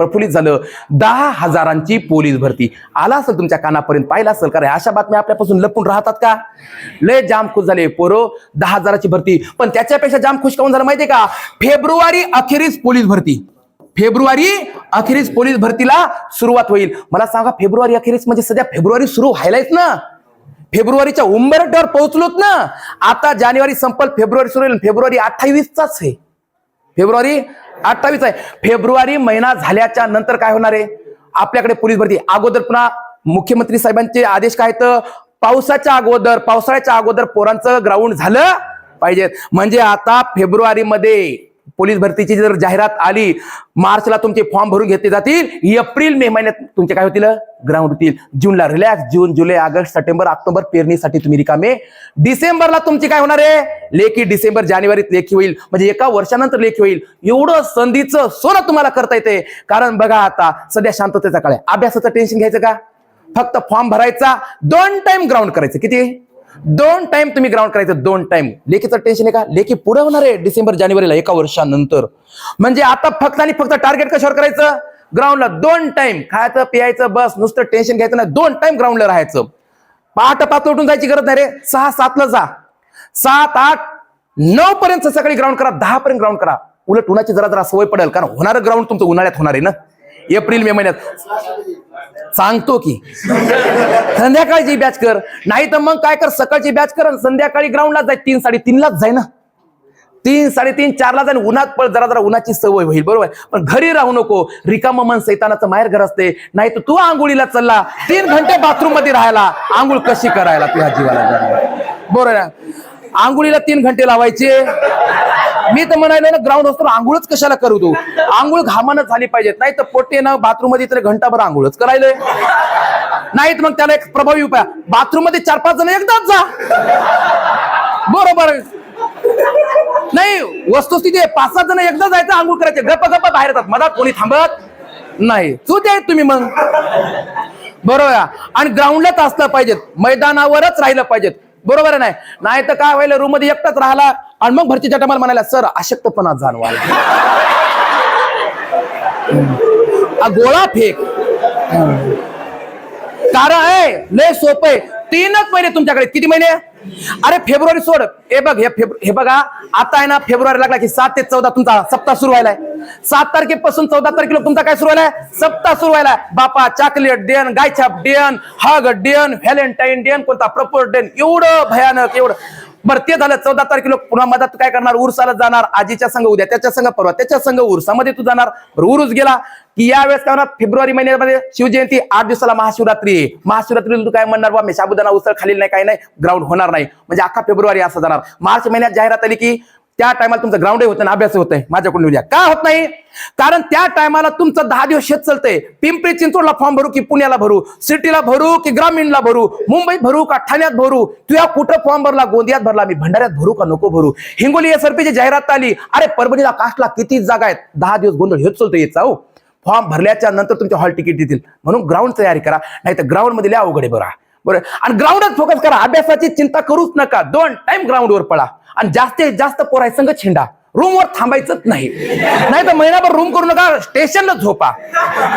प्रफुल्लित झालं. दहा हजारांची पोलीस भरती. आला असेल तुमच्या कानापर्यंत पाहिला असेल कारण अशा बातम्या आपल्यापासून लपून राहतात का? लय जाम खुश झाले पोरो दहा हजाराची भरती. पण त्याच्यापेक्षा जाम खुश काऊन झालं माहितीये का? फेब्रुवारी अखेरीस पोलीस भरती. फेब्रुवारी अखेरीस पोलीस भरतीला सुरुवात होईल. मला सांगा फेब्रुवारी अखेरीस म्हणजे सध्या फेब्रुवारी सुरू व्हायलाच ना? फेब्रुवारीच्या उंबरट्यावर पोहोचलोत ना? आता जानेवारी संपल फेब्रुवारी सुरू होईल. फेब्रुवारी अठ्ठावीसचाच आहे. फेब्रुवारी अठ्ठावीस आहे. फेब्रुवारी महिना झाल्याच्यानंतर काय होणार आहे? आपल्याकडे पोलीस भरती. अगोदर पुन्हा मुख्यमंत्री साहेबांचे आदेश काय तर पावसाच्या अगोदर पावसाळ्याच्या अगोदर पोरांचं ग्राउंड झालं पाहिजे. म्हणजे आता फेब्रुवारीमध्ये पोलीस भरतीची जर जाहिरात आली मार्चला तुमचे फॉर्म भरून घेतले जातील एप्रिल मे महिन्यात तुमचे काय होतील? ग्राउंड होतील. जूनला रिलॅक्स जून जुलै ऑगस्ट सप्टेंबर ऑक्टोबर पेरणीसाठी तुम्ही रिकामे. डिसेंबरला तुमची काय होणार आहे? लेखी डिसेंबर जानेवारीत लेखी होईल. म्हणजे एका वर्षानंतर लेखी होईल. एवढं संधीचं सोनं तुम्हाला करता येते कारण बघा आता सध्या शांततेचा काळ आहे. अभ्यासाचं टेन्शन घ्यायचं का? फक्त फॉर्म भरायचा दोन टाइम ग्राउंड करायचं. किती? दोन टाइम तुम्ही ग्राउंड करायचं दोन टाइम लेखीचं टेन्शन आहे का? लेखी पुढे होणार आहे डिसेंबर जानेवारीला एका वर्षानंतर. म्हणजे आता फक्त आणि फक्त टार्गेट कशावर करायचं? ग्राउंडला दोन टाइम खायचं पियायचं बस नुसतं टेन्शन घ्यायचं नाही. दोन टाइम ग्राउंडला राहायचं. पहाट पाच उठून जायची गरज नाही रे. सहा सातला जा. सात आठ नऊ पर्यंत सकाळी ग्राउंड करा. दहा पर्यंत ग्राउंड करा. उलट उन्हाची जरा जरा सवय पडेल कारण होणारं ग्राउंड तुमचं उन्हाळ्यात होणार आहे ना? एप्रिल मे महिन्यात. सांगतो की. संध्याकाळची बॅच कर. नाही तर मग काय कर सकाळची बॅच कर आणि संध्याकाळी ग्राउंडला जाय. तीन साडेतीनलाच जाय ना. तीन साडेतीन चारला जाईल उन्हात पळ जरा जरा उन्हाची सवय होईल बरोबर? पण घरी राहू नको. रिकाम मन सैतानाचं माहेर घर असते. नाही तर तू आंघोळीला चलला. तीन घंटे बाथरूममध्ये राहायला. आंघोळ कशी करायला तुझ्या जीवाला? बरोबर आंघोळीला तीन घंटे लावायचे. मी तर म्हणायला ना ग्राउंड असतो आंघोळच कशाला करू तू? आंघोळ घामानं झाली पाहिजेत नाही तर पोटे ना बाथरूममध्ये तरी घंटाभर आंघोळच करायलंय. नाही मग त्याला एक प्रभावी उपाय बाथरूममध्ये चार पाच जण एकदाच जा. बरोबर. नाही वस्तुस्थिती आहे पाच सात जण एकदा जायचं आंघोळ करायचे. गप्प गप्प बाहेर येतात मधात कोणी थांबत नाही. चूत आहेत तुम्ही मग. बरोबर. आणि ग्राउंडलाच असलं पाहिजेत मैदानावरच राहिलं पाहिजेत. बरोबर नाही? नाही तर काय व्हायला? रूममध्ये एकटाच राहिला आणि मग भरतीच्या टायमाला म्हणाला सर अशक्तपणा जाणवा गोळा फेक. कारण आहे लय सोपं आहे. तीनच महिने तुमच्याकडे किती महिने? अरे फेब्रुवारी सोड. हे बघ हे बघा आता आहे ना फेब्रुवारी लागला की सात ते चौदा तुमचा सप्ताह सुरू व्हायलाय. सात तारखेपासून चौदा तारखेला तुमचा काय सुरू व्हायलाय? सप्ताह सुरू व्हायलाय. बापा चॉकलेट डेन गायछाप डेन हग डेन व्हॅलेंटाईन डेन कोणता प्रपोज डेन एवढं भयानक एवढं. बरं ते झालं चौदा तारखेला पुन्हा मधात काय करणार? उरसाला जाणार आजीच्या संघ उद्या त्याच्या संघ परवा त्याच्या संघ उरसामध्ये तू जाणार. बरं, उरूस गेला की यावेळेस काय होणार? फेब्रुवारी महिन्यामध्ये शिवजयंती आठ दिवसाला महाशिवरात्री महाशिवरात्री तू काय म्हणणार बा? मी साबुदाना उसळ खालील नाही काही नाही ग्राउंड होणार नाही. म्हणजे अख्खा फेब्रुवारी असं जाणार. मार्च महिन्यात जाहिरात आली की त्या टायमाला तुमचं ग्राउंडही होतं आणि अभ्यास होत माझ्याकडून उद्या का होत नाही? कारण त्या टायमाला तुमचं दहा दिवस शेत चालतंय. पिंपरी चिंचवडला फॉर्म भरू की पुण्याला भरू? सिटीला भरू की ग्रामीणला भरू? मुंबईत भरू का ठाण्यात भरू? तुया कुठं फॉर्म भरला? गोंदियात भरला? मी भंडाऱ्यात भरू का नको भरू? हिंगोली एसआरपीची जाहिरात आली. अरे परभणीला कास्टला किती जागा आहेत? दहा दिवस गोंधळ हेच चालतं याचा हो. फॉर्म भरल्याच्या नंतर तुमचे हॉल तिकीट देतील. म्हणून ग्राउंड तयारी करा. नाही तर ग्राउंडमध्ये लय अवघड आहे बरं. बरं. आणि ग्राउंडच फोकस करा. अभ्यासाची चिंता करूच नका. दोन टाइम ग्राउंडवर पळा. आणि जास्तीत जास्त पोराय संघ छिंडा. रूमवर थांबायचंच नाही. नाही तर महिनाभर रूम करू नका स्टेशनला झोपा.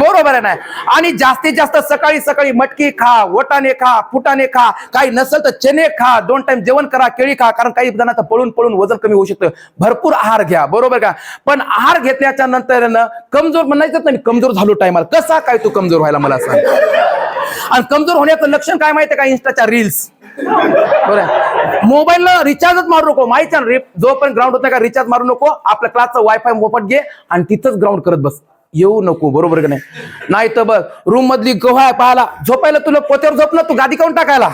बरोबर आहे ना आणि जास्तीत जास्त सकाळी सकाळी मटकी खा ओटाने खा फुटाने खा. काही नसेल तर चणे खा. दोन टाइम जेवण करा केळी खा. कारण काही जणांचं पळून पळून वजन कमी होऊ शकतं. भरपूर आहार घ्या. बरोबर का? पण आहार घेतल्याच्या नंतर कमजोर म्हणायचं नाही. कमजोर झालो टायमाला कसा काय तू कमजोर व्हायला मला सांग? आणि कमजोर होण्याचं लक्षण काय माहितीये का? इन्स्टाच्या रील्स मोबाईलला रिचार्जच मारू नको. माहिती ना जोपर्यंत ग्राउंड होत नाही का रिचार्ज मारू नको. आपल्या क्लासचं वायफाय मोफत घे आणि तिथंच ग्राउंड करत बस. येऊ नको बरोबर का नाही? तर बघ रूम मधली गव्हा पाहायला झोपायला तुला पोत्यावर झोप ना तू गादी काऊन टाकायला.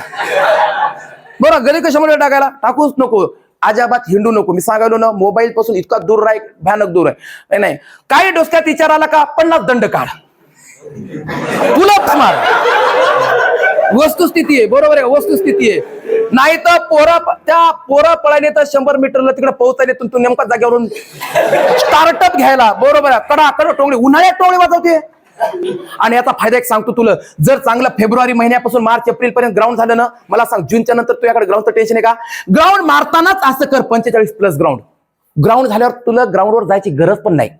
बरं गली कशामुळे टाकायला? टाकूच नको. अजाबात हिंडू नको. मी सांगायलो ना मोबाईल पासून इतका दूर राहील भयानक दूर आहे. नाही, काय काही डोसक्यात विचार आला का? पन्नास दंड काढ. तुला मार. वस्तुस्थिती आहे बरोबर आहे वस्तुस्थिती आहे. नाही तर पोरा त्या पोरा पळायने तर शंभर मीटरला तिकडे पोहोचायला तू नेमका जागेवरून स्टार्टअप घ्यायला बरोबर आहे. कडा कड टोंगळे उन्हाळ्यात टोंगळे वाजवते. आणि याचा फायदा एक सांगतो तुला जर चांगलं फेब्रुवारी महिन्यापासून मार्च एप्रिल पर्यंत ग्राउंड झालं ना मला सांग जूनच्या नंतर तुझ्याकडे ग्राउंडचं टेन्शन आहे का? ग्राउंड मारतानाच असं कर पंचेचाळीस प्लस ग्राउंड ग्राउंड झाल्यावर तुला ग्राउंडवर जायची गरज पण नाही.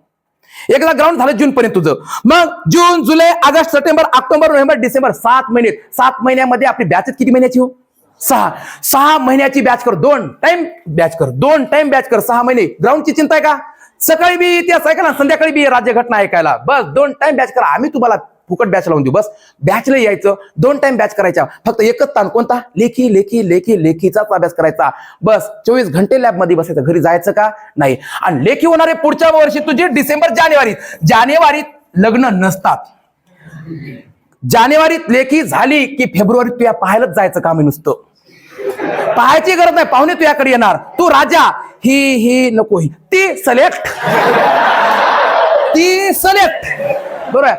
एकदा ग्राउंड झालं जून पर्यंत तुझं. मग जून जुलै August September October November December सात महिने. सात महिन्यामध्ये आपली बॅच किती महिन्याची हो? सहा. सहा महिन्याची बॅच कर. दोन टाइम बॅच कर. दोन टाइम बॅच कर. सहा महिने. ग्राउंडची चिंता आहे का? सकाळी बी इतिहास ऐकायला संध्याकाळी बी राज्यघटना ऐकायला. बस दोन टाइम बॅच करा. आम्ही तुम्हाला फुकट बॅच लावून देऊ. बस बॅचला यायचं. दोन टाइम बॅच करायच्या. फक्त एकच ताण कोणता? लेखी लेखी लेखी लेखीचाच अभ्यास करायचा. बस चोवीस घंटे लॅबमध्ये बसायचं. घरी जायचं का? नाही. आणि लेखी होणारे पुढच्या वर्षी तुझी डिसेंबर जानेवारीत जानेवारीत लग्न नसतात. जानेवारीत लेखी झाली की फेब्रुवारीत तुया पाहायलाच जायचं काम आहे नुसतं. पाहायची गरज नाही. पाहुणे तुझ्याकडे येणार. तू राजा. ही ही नको ही. ती सलेक्ट ती सलेक्ट बरोबर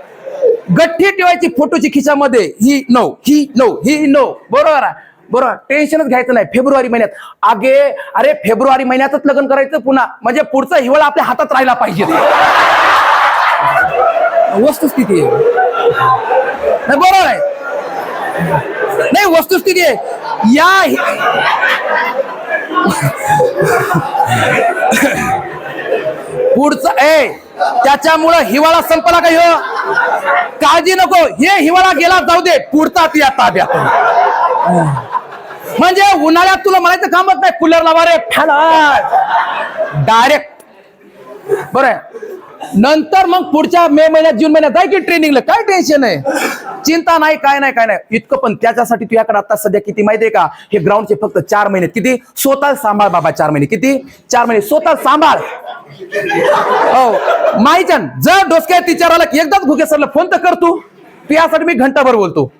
गठ्ठी ठेवायची फोटोची खिशामध्ये. ही नऊ ही नऊ ही नऊ बरोबर आहे. बरोबर. टेन्शनच घ्यायचं नाही. फेब्रुवारी महिन्यात. आगे अरे फेब्रुवारी महिन्यातच लग्न करायचं पुन्हा. म्हणजे पुढचा हिवाळा आपल्या हातात राहिला पाहिजे. वस्तुस्थिती आहे. नाही बरोबर आहे. नाही वस्तुस्थिती आहे. या पुढचं ए त्याच्यामुळं हिवाळा संपला का ह्यो? काळजी नको. हे हिवाळा गेला जाऊ दे. पुढचा या ताब्यात म्हणजे उन्हाळ्यात तुला म्हणायचं कामच नाही. कूलर लावा रे. फॅन डायरेक्ट बरं. नंतर मग पुढच्या मे महिन्यात जून महिन्यात जाय की ट्रेनिंगला काय टेन्शन आहे? चिंता नाही काय नाही काय नाही. इतकं पण त्याच्यासाठी तुझ्याकडे आता सध्या किती माहितीये का? हे ग्राउंडचे फक्त चार महिने. किती? स्वतः सांभाळ बाबा चार महिने. किती? चार महिने. स्वतः सांभाळ. हो. माहिती जर डोसक्यात विचारायला की एकदाच भुके सरला फोन तर कर तू. यासाठी मी घंटाभर बोलतो.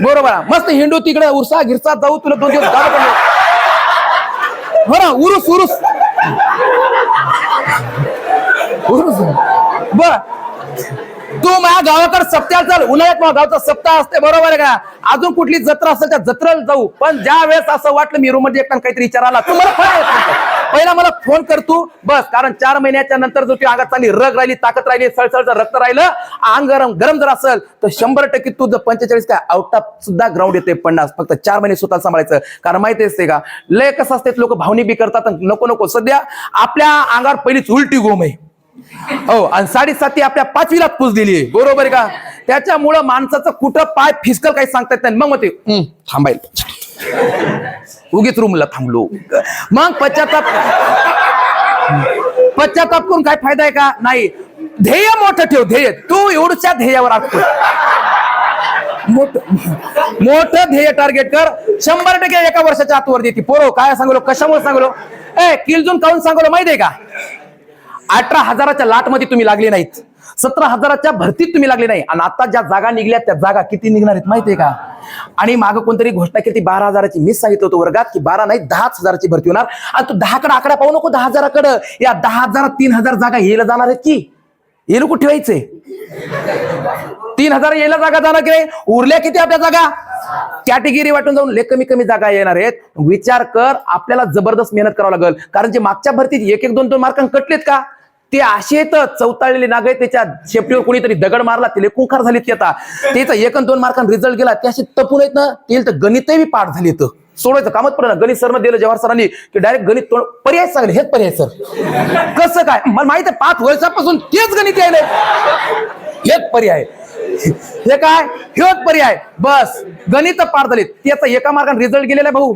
बरोबर मस्त हिंडू तिकडे उरसा गिरसा जाऊ तुला दोन दिवस गावात हो ना उरुस उरुस. बर. तू माझ्या गावाकडे सप्त्याला चाल. उन्हाळ्यात माझ्या गावचा सप्ताह असते बरोबर आहे का? अजून कुठली जत्रा असेल त्या जत्रेला जाऊ. पण ज्या वेळेस असं वाटलं मी रूममध्ये एकटा काहीतरी विचारायला तू मला पहिला मला फोन कर तू बस. कारण चार महिन्याच्या नंतर जो तुझ्या अंगात चांगली रग राहिली ताकद राहिली सळसळचं रक्त राहिलं अंग गरम गरम जर असेल तर शंभर टक्के तू जर पंचेचाळीस काय आउट ऑफ सुद्धा ग्राउंड येते पन्नास फक्त चार महिने स्वतः सांभाळायचं. कारण माहिती असते का लय कसं असते लोक भावनी बी करतात नको नको. सध्या आपल्या अंगावर पहिलीच उलटी गोम आहे. हो आणि साडेसाती आपल्या पाचवीला पूज दिली. बरोबर का? त्याच्यामुळं माणसाचं कुठं पाय फिसकल काही सांगतात नाही. मग मग ते थांबायल. उगीच रूमला थांबलो. मग पश्चाताप पश्चाताप करून काय फायदा आहे का? नाही. ध्येय मोठं ठेव ध्येय. तू एवढच्या ध्येयावर असतो मोठ मोठं ध्येय टार्गेट कर. शंभर टक्के एका वर्षाच्या आतवर देते. पोरो काय सांगलो? कशामुळे सांगलो? ए किलजून काऊन सांगलो? माहिती आहे का? अठरा हजाराच्या लाटमध्ये तुम्ही लागले नाहीत. सतरा हजाराच्या भरतीत तुम्ही लागले नाही. आणि आता ज्या जागा निघल्या त्या जागा किती निघणार आहेत माहितीये का? आणि मागं कोणतरी घोषणा केली ती बारा हजाराची. मीच सांगितलं होतं वर्गात की बारा नाही दहाच हजाराची भरती होणार. आणि तू दहाकडे आकडा पाहू नको दहा हजाराकडं. या दहा हजारात तीन हजार जागा यायला जाणार आहेत की? हे नको ठेवायचे तीन हजार यायला जागा जाणार की नाही? उरल्या किती आपल्या जागा? कॅटेगिरी वाटून जाऊन ले कमी कमी जागा येणार आहेत. विचार कर आपल्याला जबरदस्त मेहनत करावं लागेल. कारण जे मागच्या भरतीत एक एक दोन दोन मार्क कटलेत का? ते असे तर चौताळलेले नाग त्याच्या शेपटीवर कोणीतरी दगड मारला ते कुंखार झाले ते आता. त्याचा एक आणि दोन मार्कांना रिझल्ट गेला ते असे तपून येत ना ते तर गणितही पाठ झाले तर सोडायचं कामच पडलं गणित सरनं दिलं जवाहर सरांनी की डायरेक्ट गणित तोड पर्याय सांगले हेच पर्याय सर कसं काय? मला माहीत आहे पाच वर्षापासून तेच गणित यायले हेच पर्याय. हे काय? हेच पर्याय. बस. गणित पार झाले त्याचा एका मार्गाने रिझल्ट गेलेला आहे भाऊ.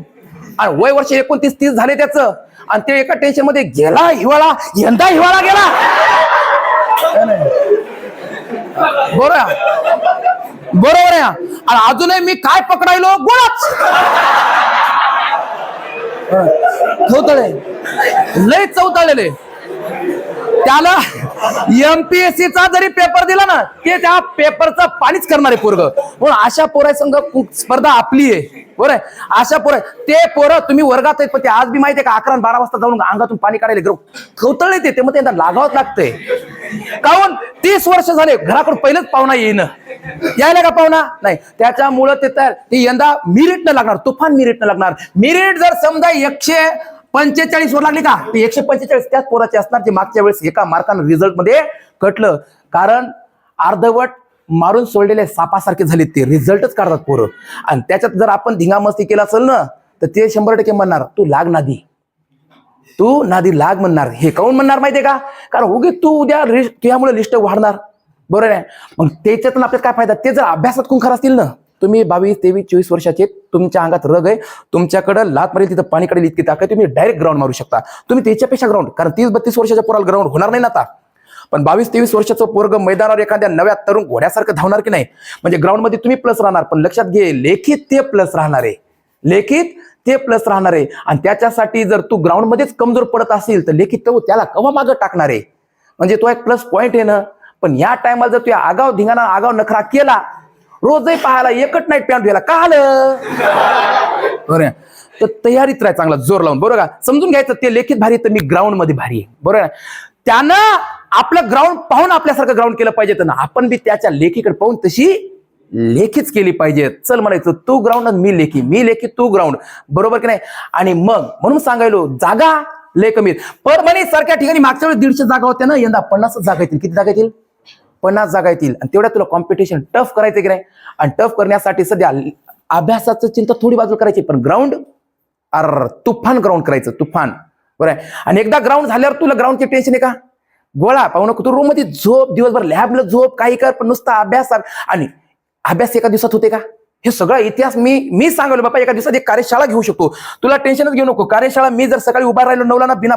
आणि वय वर्ष एकोणतीस तीस झाले त्याचं. आणि ते एका टेन्शनमध्ये गेला हिवाळा यंदा हिवाळा गेला. बरोबर बरोबर आहे. आणि अजूनही मी काय पकडायलो? गोळाच. चौतळे. लय चौतळलेले. त्याला एमपीएससी चा जरी पेपर दिला ना ते त्या पेपरचं पाणीच करणार आहे पोरग. म्हणून अशा पोरासंग स्पर्धा आपली आहे. बरोबर आहे? अशा पोरं ते पोरं तुम्ही वर्गात आहेत पण ते आज बी माहिती आहे का अकरा बारा वाजता जाऊन अंगातून पाणी काढायला खवतळे ते ते मग त्यांना लागावत लागतंय. काऊन तीस वर्ष झाले घराकडून पहिलेच पाहुणा येईन. यायला का पाहुणा? नाही. त्याच्यामुळं ते तर ते यंदा मिरिट न लागणार तुफान मिरिट न लागणार. मिरिट जर समजा एकशे पंचेचाळीस वर लागली का ते एकशे पंचेचाळीस त्याच पोराचे असणार जे मागच्या वेळेस एका मार्कानं रिझल्टमध्ये कटलं. कारण अर्धवट मारून सोडलेले सापासारखे झाले ते. रिझल्टच काढतात पोरं. आणि त्याच्यात जर आपण धिंगामस्ती केला असेल ना तर ते शंभर टक्के म्हणणार तू लाग नादी. तू नादी लाग म्हणणार. हे काऊन म्हणणार माहितीये का? कारण उगे तू उद्या तुझ्यामुळे लिस्ट वाढणार. बरोबर आहे? मग त्याच्यातून आपल्याला काय फायदा? ते जर अभ्यासात कोण खरं असतील ना तुम्ही बावीस तेवीस चोवीस वर्षाचे तुमच्या अंगात रग आहे तुमच्याकडं लात मारेल तिथं पाणी कडेल इतकी ताकद तुम्ही डायरेक्ट ग्राउंड मारू शकता. तुम्ही त्याच्यापेक्षा ग्राउंड कारण तीस बत्तीस वर्षाच्या पोराला ग्राउंड होणार नाही ना आता. पण बावीस तेवीस वर्षाचं पोरग मैदानावर एखाद्या नव्या तरुण घोड्यासारखं धावणार की नाही? म्हणजे ग्राउंडमध्ये तुम्ही प्लस राहणार पण लक्षात घे लेखित ते प्लस राहणार आहे. लेखित ते प्लस राहणार आहे. आणि त्याच्यासाठी जर तू ग्राउंडमध्येच कमजोर पडत असेल तर लेखित तो त्याला कवा मागं टाकणार आहे? म्हणजे तो एक प्लस पॉईंट आहे ना? पण या टायमाला जर तू आगाव धिंगाणा आगाव नखरा केला रोजही पाहायला एकच नाईट पॅन्ट घ्यायला का आलं? बरं. तर तयारीत राहा चांगला जोर लावून. बरोबर का? समजून घ्यायचं ते लेखित भारी तर मी ग्राउंडमध्ये भारी आहे. बरोबर त्यानं आपलं ग्राउंड पाहून आपल्यासारखं ग्राउंड केलं पाहिजे तर ना. आपण बी त्याच्या लेखीकडे पाहून तशी लेखीच केली पाहिजे चल म्हणायचं तू ग्राउंड मी लेखी. मी लेखी तू ग्राउंड बरोबर की नाही? आणि मग म्हणून सांगायलो जागा लय कमी परभणी सारख्या ठिकाणी मागच्या वेळेस दीडशे जागा होत्या ना यंदा पन्नासच जागा येतील. किती जागा येतील? पन्नास जागा येतील. आणि तेवढ्या तुला कॉम्पिटिशन टफ करायचं की नाही? आणि टफ करण्यासाठी सध्या अभ्यासाचं चिंता थोडी बाजू करायची पण ग्राउंड अर तुफान ग्राउंड करायचं तुफान. बरं आहे? आणि एकदा ग्राउंड झाल्यावर तुला ग्राउंडचे टेन्शन आहे का? गोळा पाहू नको तू रूममध्ये झोप दिवसभर लॅबला झोप काही कर पण नुसता अभ्यास आणि. अभ्यास एका दिवसात होते का? हे सगळा इतिहास मी मी सांगलो बापा एका दिवसात एक कार्यशाळा घेऊ शकतो. तुला टेन्शनच घेऊ नको. कार्यशाळा मी जर सकाळी उभा राहिलो नवला ना बिना